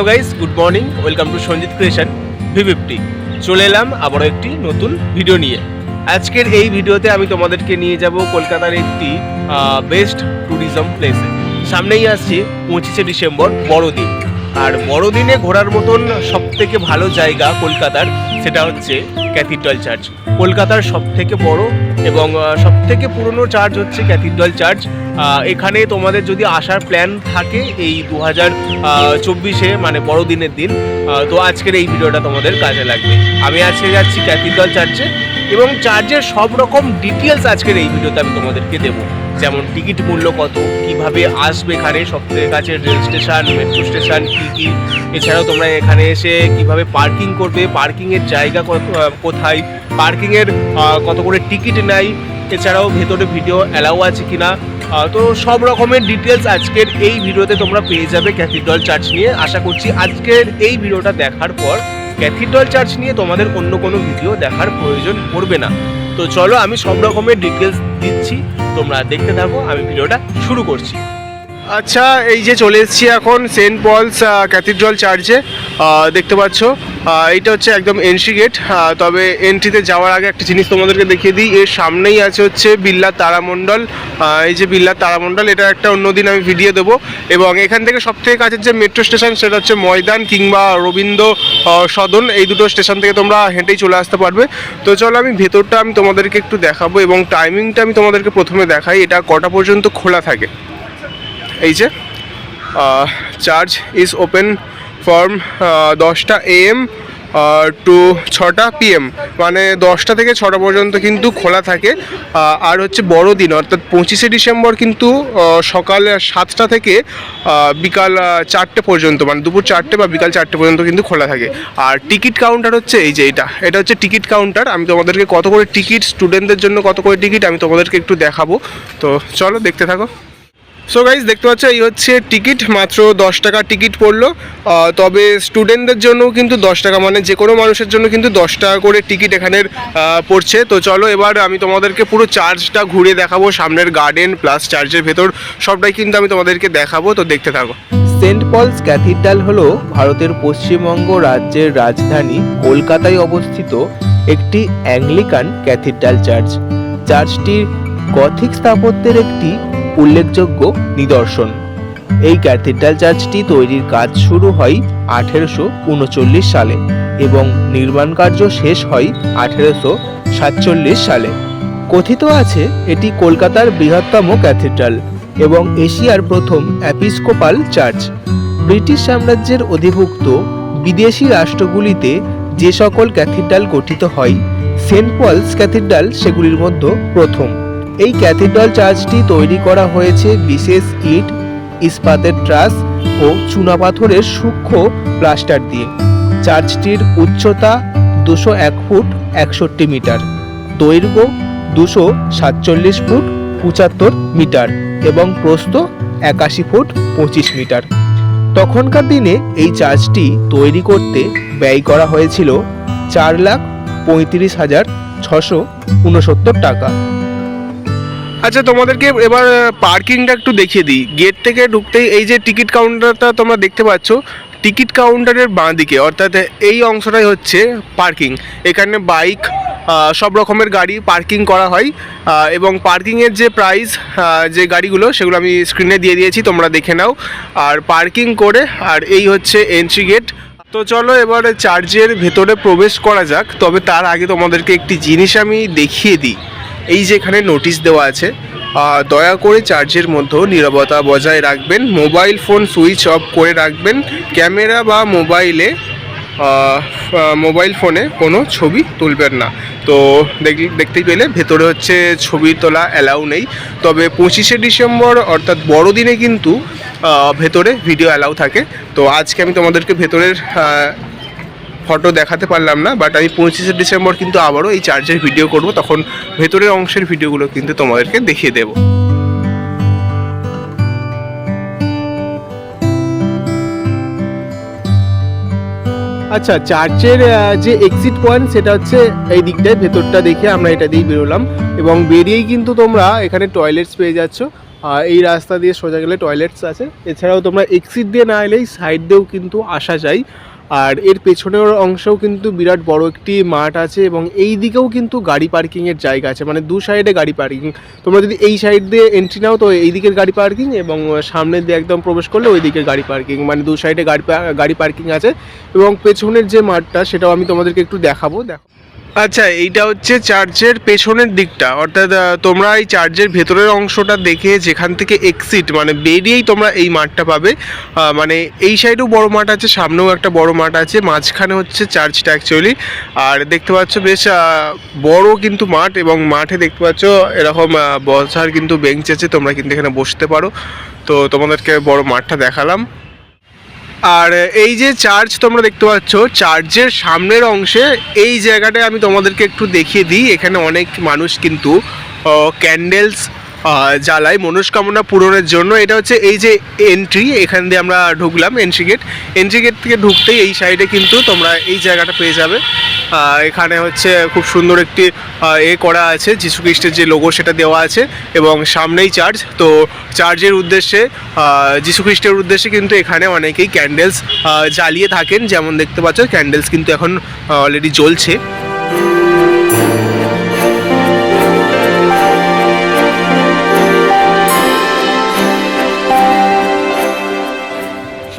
Hello guys good morning welcome to Sanjit creation V fifty চলে এলাম আবারও একটি নতুন ভিডিও নিয়ে। আজকের এই ভিডিওতে আমি তোমাদেরকে নিয়ে যাব কলকাতার একটি বেস্ট ট্যুরিজম প্লেসে সামনেই আসছে পঁচিশে ডিসেম্বর, বড়দিন। আর বড়দিনে ঘোরার মতন সব থেকে ভালো জায়গা কলকাতার, সেটা হচ্ছে ক্যাথিড্রাল চার্চ কলকাতার সব থেকে বড় এবং সব থেকে পুরনো চার্চ হচ্ছে ক্যাথিড্রাল চার্চ এখানে তোমাদের যদি আসার প্ল্যান থাকে এই দু হাজার চব্বিশে মানে বড়দিনের দিন তো আজকের এই ভিডিওটা তোমাদের কাজে লাগবে। আমি আজকে যাচ্ছি ক্যাথিড্রাল চার্চে এবং চার্চের সব রকম ডিটেলস আজকের এই ভিডিওতে আমি তোমাদেরকে দেবো। যেমন টিকিট মূল্য কত, কীভাবে আসবে এখানে সব থেকে কাছে রেল স্টেশন মেট্রো স্টেশন কী কী, এছাড়াও তোমরা এখানে এসে কীভাবে পার্কিং করবে পার্কিংয়ের জায়গা কোথায় পার্কিংয়ের কত করে টিকিট নেয় এছাড়াও ভেতরে ভিডিও অ্যালাউ আছে কিনা তো সব রকমের ডিটেলস আজকের এই ভিডিওতে তোমরা পেয়ে যাবে ক্যাথিড্রাল চার্চ নিয়ে। আশা করছি আজকের এই ভিডিওটা দেখার পর ক্যাথিড্রাল চার্চ নিয়ে তোমাদের অন্য কোনো ভিডিও দেখার প্রয়োজন পড়বে না। তো চলো আমি সব রকমের ডিটেলস দিচ্ছি, তোমরা দেখতে থাকো, আমি ভিডিওটা শুরু করছি। আচ্ছা এই যে চলে এসেছি এখন সেন্ট পলস ক্যাথিড্রাল চার্চে দেখতে পাচ্ছ। এইটা হচ্ছে একদম এন্ট্রি গেট তবে এন্ট্রিতে যাওয়ার আগে একটা জিনিস তোমাদেরকে দেখিয়ে দিই। এর সামনেই আছে হচ্ছে বিল্লা তারামণ্ডল এই যে বিল্লা তারামণ্ডল এটা একটা অন্যদিন আমি ভিডিও দেবো। এবং এখান থেকে সব থেকে কাছের যে মেট্রো স্টেশন সেটা হচ্ছে ময়দান কিংবা রবীন্দ্র সদন। এই দুটো স্টেশন থেকে তোমরা হেঁটেই চলে আসতে পারবে। তো চলো, আমি ভেতরটা আমি তোমাদেরকে একটু দেখাবো এবং টাইমিংটা আমি তোমাদেরকে প্রথমে দেখাই। এটা কটা পর্যন্ত খোলা থাকে? এই যে চার্জ ইজ ওপেন ফর্ম দশটা এএম টু ছটা পিএম মানে দশটা থেকে ছটা পর্যন্ত কিন্তু খোলা থাকে। আর হচ্ছে বড়দিন অর্থাৎ পঁচিশে ডিসেম্বর কিন্তু সকাল সাতটা থেকে বিকাল চারটে পর্যন্ত মানে দুপুর চারটে বা বিকাল চারটে পর্যন্ত কিন্তু খোলা থাকে। আর টিকিট কাউন্টার হচ্ছে এই যে এটা। এটা হচ্ছে টিকিট কাউন্টার আমি তোমাদেরকে কত করে টিকিট স্টুডেন্টদের জন্য কত করে টিকিট, আমি তোমাদেরকে একটু দেখাবো। তো চলো দেখতে থাকো। সো গাইজ দেখতে পাচ্ছ, এই হচ্ছে টিকিট মাত্র দশ টাকা টিকিট পড়ল। তবে স্টুডেন্টদের জন্য কিন্তু দশ টাকা মানে যে কোনো মানুষের জন্য কিন্তু দশ টাকা করে টিকিট এখানের পড়ছে। তো চলো এবার আমি তোমাদেরকে পুরো চার্জটা ঘুরে দেখাবো, সামনের গার্ডেন প্লাস চার্চের ভেতর। সবটাই কিন্তু আমি তোমাদেরকে দেখাবো, তো দেখতে থাকো। সেন্ট পলস ক্যাথিড্রাল হল ভারতের পশ্চিমবঙ্গ রাজ্যের রাজধানী কলকাতায় অবস্থিত একটি অ্যাংলিকান ক্যাথিড্রাল চার্চ। চার্চটির গথিক স্থাপত্যের একটি উল্লেখযোগ্য নিদর্শন। এই ক্যাথিড্রাল চার্চটি তৈরির কাজ শুরু হয় আঠেরোশো উনচল্লিশ সালে এবং নির্মাণ কার্য শেষ হয় আঠেরোশো সাতচল্লিশ সালে। কথিত আছে, এটি কলকাতার বৃহত্তম ক্যাথিড্রাল এবং এশিয়ার প্রথম অ্যাপিস্কোপাল চার্চ। ব্রিটিশ সাম্রাজ্যের অধিভুক্ত বিদেশি রাষ্ট্রগুলিতে যে সকল ক্যাথিড্রাল গঠিত হয়, সেন্ট পলস ক্যাথিড্রাল সেগুলির মধ্যে প্রথম। এই ক্যাথিড্রাল চার্চটি তৈরি করা হয়েছে বিশেষ ইট, ইস্পাতের ট্রাস ও চুনাপাথরের সূক্ষ্ম প্লাস্টার দিয়ে। চার্চটির উচ্চতা দুশো এক ফুট একষট্টি মিটার, দৈর্ঘ্য দুশো সাতচল্লিশ ফুট পঁচাত্তর মিটার এবং প্রস্থ একাশি ফুট পঁচিশ মিটার। তখনকার দিনে এই চার্চটি তৈরি করতে ব্যয় করা হয়েছিল চার লাখ পঁয়ত্রিশ হাজার ছশো উনসত্তর টাকা। আচ্ছা তোমাদেরকে এবার পার্কিংটা একটু দেখিয়ে দিই। গেট থেকে ঢুকতেই এই যে টিকিট কাউন্টারটা তোমরা দেখতে পাচ্ছ টিকিট কাউন্টারের বাঁ দিকে অর্থাৎ এই অংশটাই হচ্ছে পার্কিং এখানে বাইক সব রকমের গাড়ি পার্কিং করা হয়। এবং পার্কিংয়ের যে প্রাইস যে গাড়িগুলো, সেগুলো আমি স্ক্রিনে দিয়ে দিয়েছি, তোমরা দেখে নাও। আর পার্কিং করে, আর এই হচ্ছে এন্ট্রি গেট তো চলো এবার চার্জের ভেতরে প্রবেশ করা যাক, তবে তার আগে তোমাদেরকে একটি জিনিস আমি দেখিয়ে দিই। এই যে এখানে নোটিশ দেওয়া আছে দয়া করে চার্জের মধ্যে নিরাপত্তা বজায় রাখবেন মোবাইল ফোন সুইচ অফ করে রাখবেন ক্যামেরা বা মোবাইলে মোবাইল ফোনে কোনো ছবি তুলবেন না। তো দেখ- দেখতেই পেলে, ভেতরে হচ্ছে ছবি তোলা অ্যালাউ নেই। তবে পঁচিশে ডিসেম্বর, অর্থাৎ বড়দিনে কিন্তু ভেতরে ভিডিও অ্যালাউ থাকে। তো আজকে আমি তোমাদেরকে ভেতরের ফটো দেখাতে পারলাম না বাট আমি পঁচিশে ডিসেম্বর কিন্তু আবারও এই চার্চের ভিডিও করব, তখন ভেতরের অংশের ভিডিওগুলো কিন্তু তোমাদেরকে দেখিয়ে দেবো। আচ্ছা চার্চের যে এক্সিট পয়েন্ট সেটা হচ্ছে এই দিকটায়, ভেতরটা দেখে আমরা এটা দিয়েই বেরোলাম। এবং বেরিয়েই কিন্তু তোমরা এখানে টয়লেটস পেয়ে যাচ্ছ। এই রাস্তা দিয়ে সোজা গেলে টয়লেটস আছে। এছাড়াও তোমরা এক্সিট দিয়ে না এলেই সাইড দিয়েও কিন্তু আসা যায়। আর এর পেছনের অংশেও কিন্তু বিরাট বড় একটি মাঠ আছে এবং এই দিকেও কিন্তু গাড়ি পার্কিংয়ের জায়গা আছে। মানে দু সাইডে গাড়ি পার্কিং তোমরা যদি এই সাইড দিয়ে এন্ট্রি নাও, তো এই দিকের গাড়ি পার্কিং এবং সামনের দিয়ে একদম প্রবেশ করলে ওই দিকের গাড়ি পার্কিং মানে দু সাইডে গাড়ি গাড়ি পার্কিং আছে এবং পেছনের যে মাঠটা, সেটাও আমি তোমাদেরকে একটু দেখাবো। দেখো। আচ্ছা এইটা হচ্ছে চার্চের পেছনের দিকটা। অর্থাৎ তোমরা এই চার্চের ভেতরের অংশটা দেখে যেখান থেকে এক্সিট মানে বেরিয়েই তোমরা এই মাঠটা পাবে। মানে এই সাইডেও বড় মাঠ আছে, সামনেও একটা বড় মাঠ আছে, মাঝখানে হচ্ছে চার্চটা অ্যাকচুয়ালি আর দেখতে পাচ্ছ বেশ বড় কিন্তু মাঠ এবং মাঠে দেখতে পাচ্ছ এরকম বসার কিন্তু বেঞ্চ আছে, তোমরা কিন্তু এখানে বসতে পারো। তো তোমাদেরকে বড় মাঠটা দেখালাম। আর এই যে চার্চ তোমরা দেখতে পাচ্ছ চার্চের সামনের অংশে এই জায়গাটায় আমি তোমাদেরকে একটু দেখিয়ে দিই। এখানে অনেক মানুষ কিন্তু ক্যান্ডেলস জ্বালায় মনস্কামনা পূরণের জন্য। এটা হচ্ছে এই যে এন্ট্রি এখান দিয়ে আমরা ঢুকলাম এন্ট্রি গেট এন্ট্রি গেট থেকে ঢুকতেই এই সাইডে কিন্তু তোমরা এই জায়গাটা পেয়ে যাবে। এখানে হচ্ছে খুব সুন্দর একটি এ করা আছে যিশু খ্রিস্টের যে লোগো সেটা দেওয়া আছে এবং সামনেই চার্চ তো চার্চের উদ্দেশ্যে যিশু খ্রিস্টের উদ্দেশ্যে কিন্তু এখানে অনেকেই ক্যান্ডেলস জ্বালিয়ে থাকেন। যেমন দেখতে পাচ্ছ ক্যান্ডেলস কিন্তু এখন অলরেডি জ্বলছে।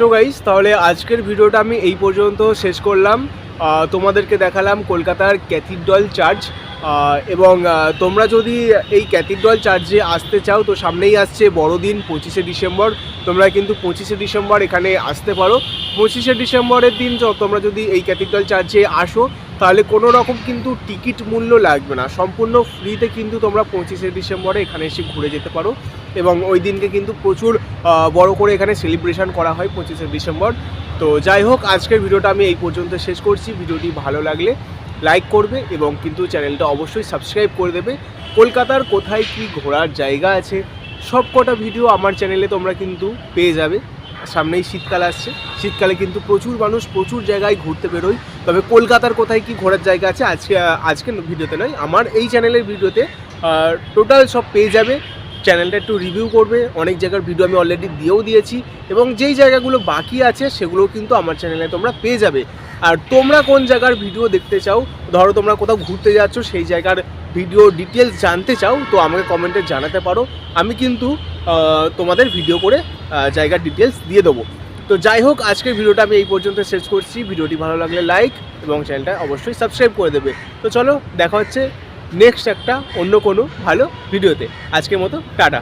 সো গাইস তাহলে আজকের ভিডিওটা আমি এই পর্যন্ত শেষ করলাম। তোমাদেরকে দেখালাম কলকাতার ক্যাথিড্রল চার্চ। এবং তোমরা যদি এই ক্যাথিড্রল চার্চে আসতে চাও, তো সামনেই আসছে বড়দিন, পঁচিশে ডিসেম্বর। তোমরা কিন্তু পঁচিশে ডিসেম্বর এখানে আসতে পারো। পঁচিশে ডিসেম্বরের দিন তোমরা যদি এই ক্যাথিড্রল চার্চে আসো তাহলে কোনো রকম কিন্তু টিকিট মূল্য লাগবে না। সম্পূর্ণ ফ্রিতে কিন্তু তোমরা পঁচিশে ডিসেম্বরে এখানে এসে ঘুরে যেতে পারো এবং ওই দিনকে কিন্তু প্রচুর বড় করে এখানে সেলিব্রেশন করা হয় পঁচিশে ডিসেম্বর। তো যাই হোক, আজকের ভিডিওটা আমি এই পর্যন্ত শেষ করছি। ভিডিওটি ভালো লাগলে লাইক করবে এবং কিন্তু চ্যানেলটা অবশ্যই সাবস্ক্রাইব করে দেবে। কলকাতার কোথায় কি ঘোরার জায়গা আছে সব কটা ভিডিও আমার চ্যানেলে তোমরা কিন্তু পেয়ে যাবে। সামনেই শীতকাল আসছে। শীতকালে কিন্তু প্রচুর মানুষ প্রচুর জায়গায় ঘুরতে বেরোয়। তবে কলকাতার কোথায় কি ঘোরার জায়গা আছে, আজকে আজকের ভিডিওতে নয়, আমার এই চ্যানেলের ভিডিওতে টোটাল সব পেয়ে যাবে। চ্যানেলটা একটু রিভিউ করবে। অনেক জায়গার ভিডিও আমি অলরেডি দিয়েও দিয়েছি। এবং যেই জায়গাগুলো বাকি আছে, সেগুলোও কিন্তু আমার চ্যানেলে তোমরা পেয়ে যাবে। আর তোমরা কোন জায়গার ভিডিও দেখতে চাও, ধরো তোমরা কোথাও ঘুরতে যাচ্ছ, সেই জায়গার ভিডিও ডিটেলস জানতে চাও, তো আমাকে কমেন্টে জানাতে পারো। আমি কিন্তু তোমাদের ভিডিও করে জায়গার ডিটেলস দিয়ে দেবো। তো যাই হোক, আজকের ভিডিওটা আমি এই পর্যন্ত শেষ করছি। ভিডিওটি ভালো লাগলে লাইক এবং চ্যানেলটা অবশ্যই সাবস্ক্রাইব করে দেবে। তো চলো, দেখা হচ্ছে নেক্সট একটা অন্য কোনো ভালো ভিডিওতে আজকের মতো, টাটা।